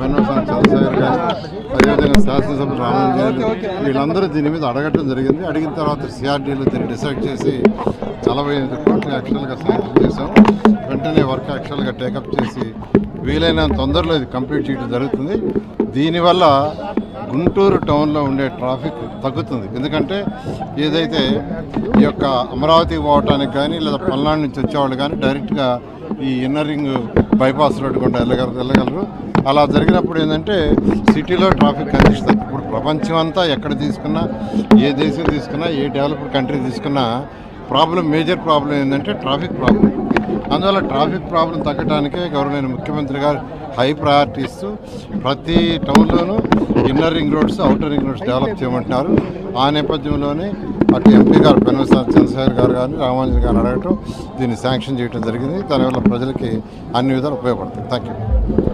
పెన్నోసాని చంద్రశేఖర్ గారు అదేవిధంగా శాసనసభ వీళ్ళందరూ దీని మీద అడగటం జరిగింది. అడిగిన తర్వాత సిఆర్డీలు దీన్ని డిసైడ్ చేసి నలభై ఐదు కోట్లు యాక్చువల్గా శాంక్షన్ చేశాం. వెంటనే వర్క్ యాక్చువల్గా టేకప్ చేసి వీలైనంత తొందరలో ఇది కంప్లీట్ చేయడం జరుగుతుంది. దీనివల్ల గుంటూరు టౌన్లో ఉండే ట్రాఫిక్ తగ్గుతుంది. ఎందుకంటే ఏదైతే ఈ యొక్క అమరావతి పోవటానికి కానీ లేదా పల్నాడు నుంచి వచ్చేవాళ్ళు కానీ డైరెక్ట్గా ఈ ఇన్నర్ రింగ్ బైపాస్ రోడ్డు గుండా వెళ్ళగలరు వెళ్ళగలరు. అలా జరిగినప్పుడు ఏంటంటే సిటీలో ట్రాఫిక్ కండిషన్ ఇప్పుడు ప్రపంచం అంతా ఎక్కడ తీసుకున్నా ఏ దేశం తీసుకున్నా ఏ డెవలప్డ్ కంట్రీ తీసుకున్నా ప్రాబ్లం మేజర్ ప్రాబ్లం ఏంటంటే ట్రాఫిక్ ప్రాబ్లం. అందువల్ల ట్రాఫిక్ ప్రాబ్లం తగ్గడానికే గవర్నమెంట్ ముఖ్యమంత్రి గారు హై ప్రయారిటీ ఇస్తూ ప్రతి టౌన్లోనూ inner ring roads outer ring roads develop చేయమంటున్నారు. ఆ నేపథ్యంలోనే అటు ఎంపీ గారు పెన్నసారి చంద్రశేఖర్ గారు కానీ రామాంజన్ గారు అడగటం దీన్ని శాంక్షన్ చేయడం జరిగింది. దానివల్ల ప్రజలకి అన్ని విధాలు ఉపయోగపడుతుంది థ్యాంక్ యూ